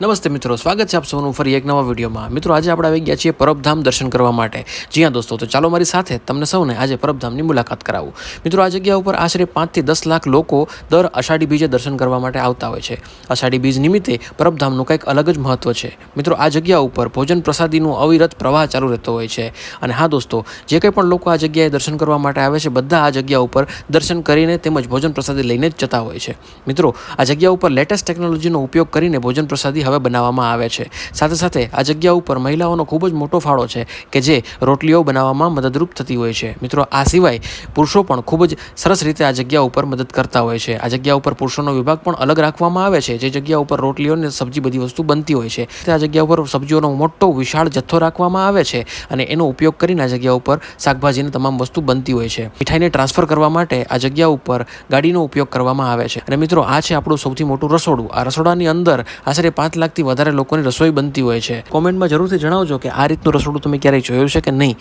નમસ્તે મિત્રો, સ્વાગત છે આપ સૌનું ફરી એક નવા વિડીયોમાં. મિત્રો, આજે આપણે આવી ગયા છીએ પરબધામ દર્શન કરવા માટે. જી હા દોસ્તો, તો ચાલો મારી સાથે તમને સૌને આજે પરબધામની મુલાકાત કરાવું. મિત્રો, આ જગ્યા ઉપર આશરે પાંચથી દસ લાખ લોકો દર અષાઢી બીજે દર્શન કરવા માટે આવતા હોય છે. અષાઢી બીજ નિમિત્તે પરબધામનું કંઈક અલગ જ મહત્વ છે. મિત્રો, આ જગ્યા ઉપર ભોજન પ્રસાદીનું અવિરત પ્રવાહ ચાલુ રહેતો હોય છે. અને હા દોસ્તો, જે કંઈ પણ લોકો આ જગ્યાએ દર્શન કરવા માટે આવે છે, બધા આ જગ્યા ઉપર દર્શન કરીને તેમજ ભોજન પ્રસાદી લઈને જ જતા હોય છે. મિત્રો, આ જગ્યા ઉપર લેટેસ્ટ ટેકનોલોજીનો ઉપયોગ કરીને ભોજન પ્રસાદી હવે બનાવવામાં આવે છે. સાથે સાથે આ જગ્યા ઉપર મહિલાઓનો ખૂબ જ મોટો ફાળો છે કે જે રોટલીઓ બનાવવામાં મદદરૂપ થતી હોય છે. મિત્રો, આ સિવાય પુરુષો પણ ખૂબ જ સરસ રીતે આ જગ્યા ઉપર મદદ કરતા હોય છે. આ જગ્યા ઉપર પુરુષોનો વિભાગ પણ અલગ રાખવામાં આવે છે. જે જગ્યા ઉપર રોટલીઓ અને સબ્જી બધી વસ્તુ બનતી હોય છે. આ જગ્યા ઉપર સબ્જીઓનો મોટો વિશાળ જથ્થો રાખવામાં આવે છે અને એનો ઉપયોગ કરીને આ જગ્યા ઉપર શાકભાજીની તમામ વસ્તુ બનતી હોય છે. મીઠાઈને ટ્રાન્સફર કરવા માટે આ જગ્યા ઉપર ગાડીનો ઉપયોગ કરવામાં આવે છે. અને મિત્રો, આ છે આપણું સૌથી મોટું રસોડું. આ રસોડાની અંદર આશરે પાંચ લાખથી વધારે લોકોની રસોઈ બનતી હોય છે. કોમેન્ટમાં જરૂરથી જણાવજો કે આ રીતનું રસોડું તમે ક્યારેય જોયું છે કે નહીં?